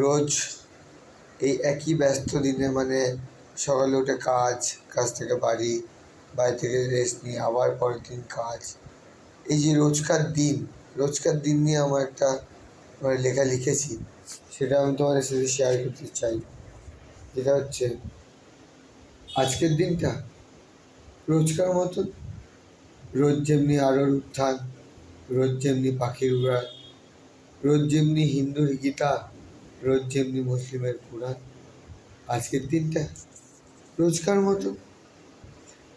রোজ এই একই ব্যস্ত দিনে মানে সকালে উঠে কাজ কাজ থেকে বাড়ি বাড়ি থেকে রেস্ট নিয়ে আবার পরের দিন কাজ। এই যে রোজকার দিন রোজকার দিন নিয়ে আমার একটা মানে লেখা লিখেছি, সেটা আমি তোমাদের সাথে শেয়ার করতে চাই। যেটা হচ্ছে, আজকের দিনটা রোজকার মতন, রোজ যেমনি আলোর উত্থান, রোজ যেমনি পাখির উড়ান রোজ যেমনি হিন্দুর গীতা, রোজ যেমনি মুসলিমের কোরআন, আজকের দিনটা রোজকার মতো।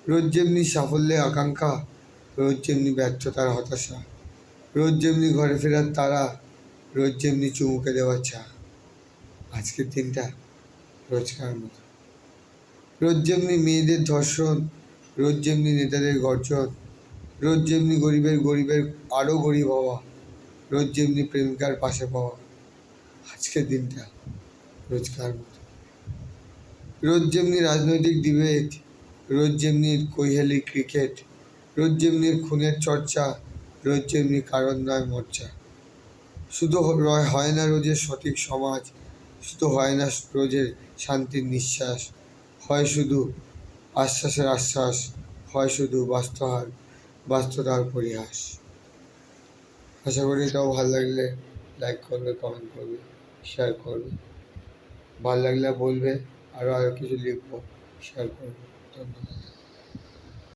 রোজ যেমনি সাফল্যের আকাঙ্ক্ষা, রোজ যেমনি ব্যর্থতার হতাশা, রোজ যেমনি ঘরে ফেরার তারা রোজ যেমনি চুমুকে দেওয়ার চা, আজকের দিনটা রোজকার মতো। রোজ যেমনি মেয়েদের ধর্ষণ, রোজ যেমনি নেতাদের গর্জন, রোজ যেমনি গরিবের গরিবের আরও গরিব হওয়া রোজ যেমনি প্রেমিকার পাশে পাওয়া আজকের দিনটা রোজকার মতো। রোজ যেমনি রাজনৈতিক ডিবেট রোজ যেমনি কৈহালি ক্রিকেট রোজ যেমনি খুনের চর্চা রোজ যেমনি কারণ নয় মর্চা। শুধু হয় না রোজের সঠিক সমাজ, শুধু হয় না রোজের শান্তির নিঃশ্বাস। হয় শুধু আশ্বাসের আশ্বাস, হয় শুধু বাস্তহার বাস্ততার পরিহাস। আশা করি এটাও ভালো লাগলে লাইক করবে কমেন্ট করবে শেয়ার করবে। ভালো লাগলে বলবে আরও আরও কিছু লিখব শেয়ার করবে। ধন্যবাদ।